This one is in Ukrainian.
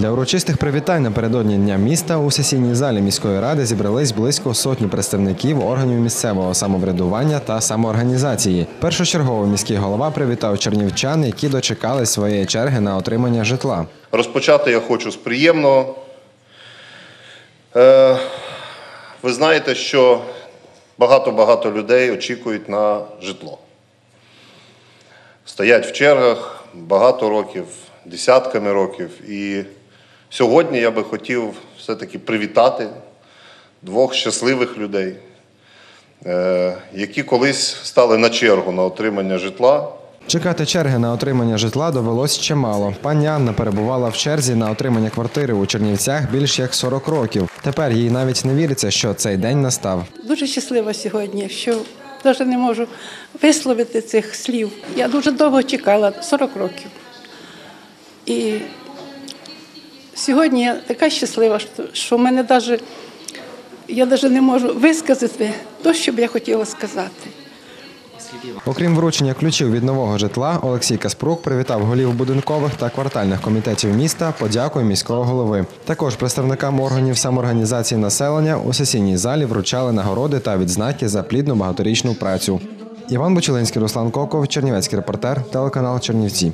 Для урочистих привітань напередодні дня міста у сесійній залі міської ради зібрались близько сотні представників органів місцевого самоврядування та самоорганізації. Першочергово міський голова привітав чернівчан, які дочекались своєї черги на отримання житла. Розпочати я хочу з приємного. Е, ви знаєте, що багато-багато людей очікують на житло. Стоять в чергах багато років, десятками років. І сьогодні я би хотів все-таки привітати двох щасливих людей, е, які колись стали на чергу на отримання житла. Чекати черги на отримання житла довелось чимало. Пані Анна перебувала в черзі на отримання квартири у Чернівцях більш як 40 років. Тепер їй навіть не віриться, що цей день настав. Дуже щаслива сьогодні, що навіть не можу висловити цих слів. Я дуже довго чекала 40 років. І сьогодні я така щаслива, що- в мене навіть, я навіть не можу висказати те, що б я хотіла сказати. Окрім вручення ключів від нового житла, Олексій Каспрук привітав голів будинкових та квартальних комітетів міста подякою міського голови. Також представникам органів самоорганізації населення у сесійній залі вручали нагороди та відзнаки за плідну багаторічну працю. Іван Бочелинський, Руслан Коков, Чернівецький репортер, телеканал Чернівці.